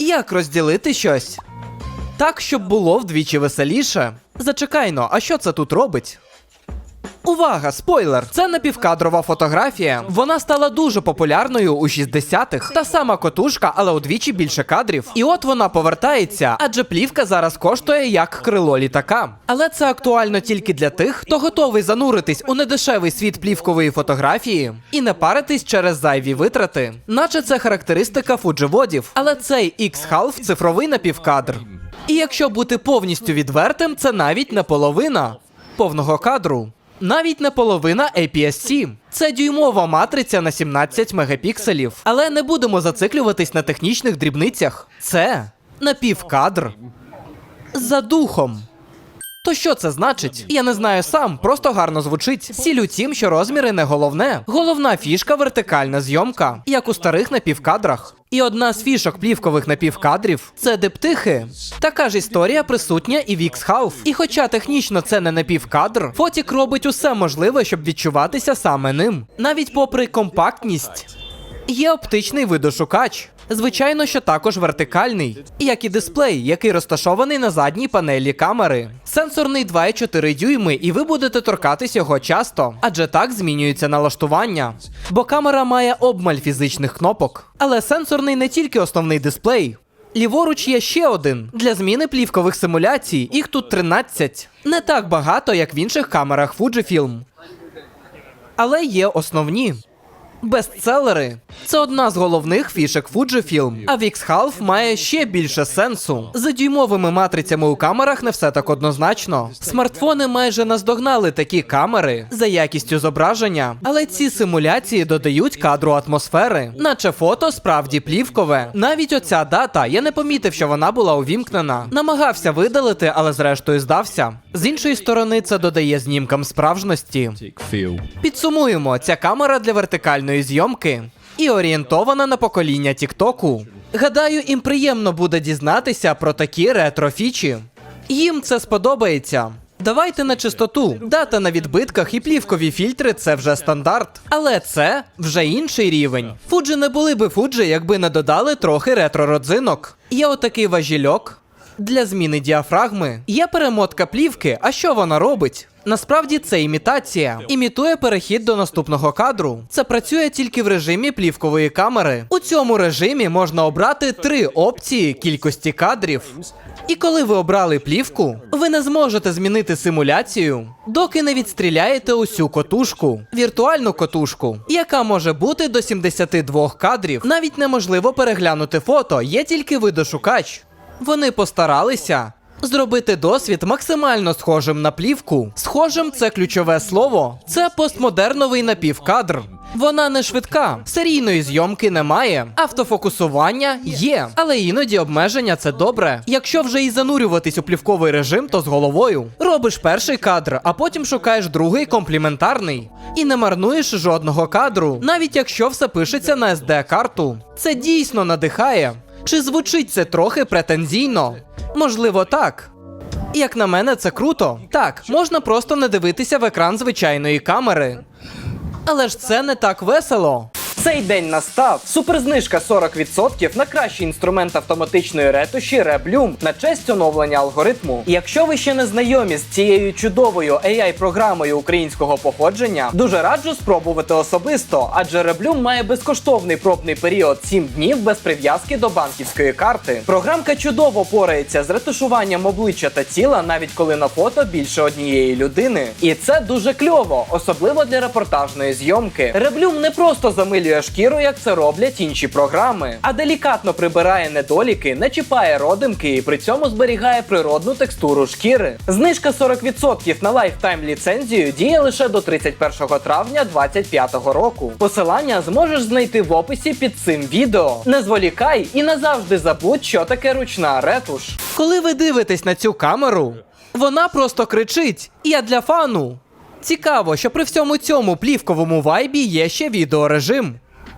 Як розділити щось? Так, щоб було вдвічі веселіше. Зачекайно, а що це тут робить? Увага, спойлер! Це напівкадрова фотографія. Вона стала дуже популярною у 60-х. Та сама котушка, але удвічі більше кадрів. І от вона повертається, адже плівка зараз коштує як крило літака. Але це актуально тільки для тих, хто готовий зануритись у недешевий світ плівкової фотографії і не паритись через зайві витрати. Наче це характеристика фудживодів, але цей X-Half цифровий напівкадр. І якщо бути повністю відвертим, це навіть не половина повного кадру. Навіть не половина APS-C. Це дюймова матриця на 17 мегапікселів. Але не будемо зациклюватись на технічних дрібницях. Це напівкадр за духом. То що це значить? Я не знаю сам, просто гарно звучить. Сіль у тім, що розміри не головне. Головна фішка вертикальна зйомка, як у старих напівкадрах. І одна з фішок плівкових напівкадрів це диптихи. Така ж історія присутня і в X-Half. І хоча технічно це не напівкадр, Фотік робить усе можливе, щоб відчуватися саме ним. Навіть попри компактність. Є оптичний видошукач. Звичайно, що також вертикальний, як і дисплей, який розташований на задній панелі камери. Сенсорний 2,4 дюйми, і ви будете торкатись його часто, адже так змінюється налаштування. Бо камера має обмаль фізичних кнопок. Але сенсорний не тільки основний дисплей. Ліворуч є ще один для зміни плівкових симуляцій. Їх тут 13. Не так багато, як в інших камерах Fujifilm. Але є основні. Бестселери це одна з головних фішек Fujifilm. А в X-Half має ще більше сенсу. За дюймовими матрицями у камерах не все так однозначно. Смартфони майже наздогнали такі камери за якістю зображення, але ці симуляції додають кадру атмосфери, наче фото справді плівкове. Навіть оця дата я не помітив, що вона була увімкнена. Намагався видалити, але зрештою здався. З іншої сторони, це додає знімкам справжності. Підсумуємо, ця камера для вертикальної зйомки і орієнтована на покоління Тіктоку. Гадаю, їм приємно буде дізнатися про такі ретро-фічі. Їм це сподобається. Давайте на чистоту. Дата на відбитках і плівкові фільтри це вже стандарт. Але це вже інший рівень. Фуджі не були би Фуджі, якби не додали трохи ретро-родзинок. Є отакий важільок. Для зміни діафрагми є перемотка плівки. А що вона робить? Насправді це імітація. Імітує перехід до наступного кадру. Це працює тільки в режимі плівкової камери. У цьому режимі можна обрати три опції кількості кадрів. І коли ви обрали плівку, ви не зможете змінити симуляцію, доки не відстріляєте усю котушку, віртуальну котушку, яка може бути до 72 кадрів. Навіть неможливо переглянути фото, є тільки видошукач. Вони постаралися зробити досвід максимально схожим на плівку. Схожим це ключове слово. Це постмодерновий напівкадр. Вона не швидка, серійної зйомки немає, автофокусування є, але іноді обмеження це добре. Якщо вже і занурюватись у плівковий режим, то з головою робиш перший кадр, а потім шукаєш другий компліментарний. І не марнуєш жодного кадру, навіть якщо все пишеться на SD-карту. Це дійсно надихає. Чи звучить це трохи претензійно? Можливо, так. Як на мене, це круто. Так, можна просто не дивитися в екран звичайної камери. Але ж це не так весело. Цей день настав. Суперзнижка 40% на кращий інструмент автоматичної ретуші Rebloom на честь оновлення алгоритму. І якщо ви ще не знайомі з цією чудовою AI-програмою українського походження, дуже раджу спробувати особисто, адже Rebloom має безкоштовний пробний період 7 днів без прив'язки до банківської карти. Програмка чудово порається з ретушуванням обличчя та тіла, навіть коли на фото більше однієї людини. І це дуже кльово, особливо для репортажної зйомки. Rebloom не просто замилює шкіру, як це роблять інші програми, а делікатно прибирає недоліки, не чіпає родимки і при цьому зберігає природну текстуру шкіри. Знижка 40% на лайфтайм ліцензію діє лише до 31 травня 2025 року. Посилання зможеш знайти в описі під цим відео. Не зволікай і назавжди забудь, що таке ручна ретуш. Коли ви дивитесь на цю камеру, вона просто кричить: Я для фану. Цікаво, що при всьому цьому плівковому вайбі є ще відеорежим.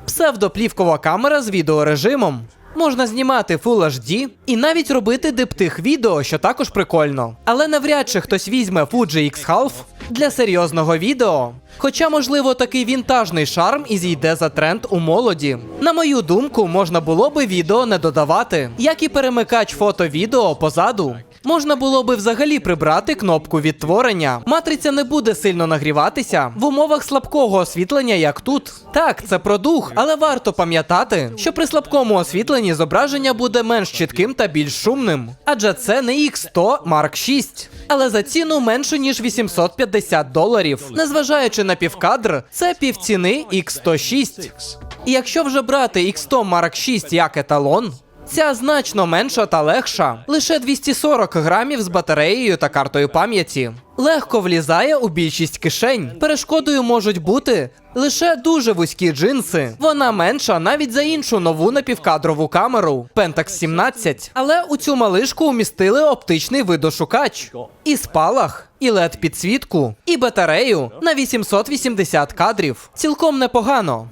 Псевдоплівкова камера з відеорежимом. Можна знімати Full HD і навіть робити диптих відео, що також прикольно. Але навряд чи хтось візьме Fuji X-Half для серйозного відео. Хоча, можливо, такий вінтажний шарм і зійде за тренд у молоді. На мою думку, можна було би відео не додавати, як і перемикач фото-відео позаду. Можна було би взагалі прибрати кнопку відтворення. Матриця не буде сильно нагріватися в умовах слабкого освітлення, як тут. Так, це про дух, але варто пам'ятати, що при слабкому освітленні зображення буде менш чітким та більш шумним. Адже це не X100 Mark 6, але за ціну менше ніж 850 доларів. Незважаючи на півкадр, це півціни X106. І якщо вже брати X100 Mark 6 як еталон, Ця значно менша та легша, лише 240 грамів з батареєю та картою пам'яті. Легко влізає у більшість кишень. Перешкодою можуть бути лише дуже вузькі джинси. Вона менша навіть за іншу нову напівкадрову камеру Pentax 17. Але у цю малишку умістили оптичний видошукач. І спалах, і led підсвітку, і батарею на 880 кадрів. Цілком непогано.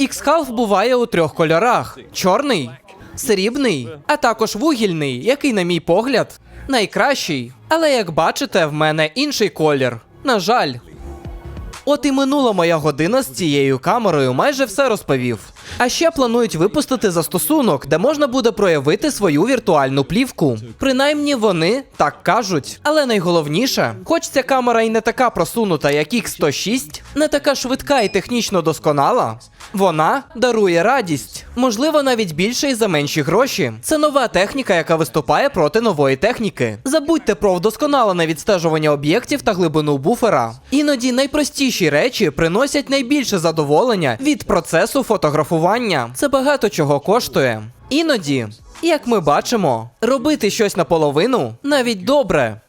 X-Half буває у трьох кольорах: чорний, срібний, а також вугільний, який, на мій погляд, найкращий. Але як бачите, в мене інший колір. На жаль. От і минула моя година з цією камерою, майже все розповів. А ще планують випустити застосунок, де можна буде проявити свою віртуальну плівку. Принаймні вони так кажуть. Але найголовніше, хоч ця камера і не така просунута, як X106, не така швидка і технічно досконала, вона дарує радість. Можливо, навіть більше і за менші гроші. Це нова техніка, яка виступає проти нової техніки. Забудьте про вдосконалене відстежування об'єктів та глибину буфера. Іноді найпростіші речі приносять найбільше задоволення від процесу фотографування. Це багато чого коштує. Іноді, як ми бачимо, робити щось наполовину навіть добре.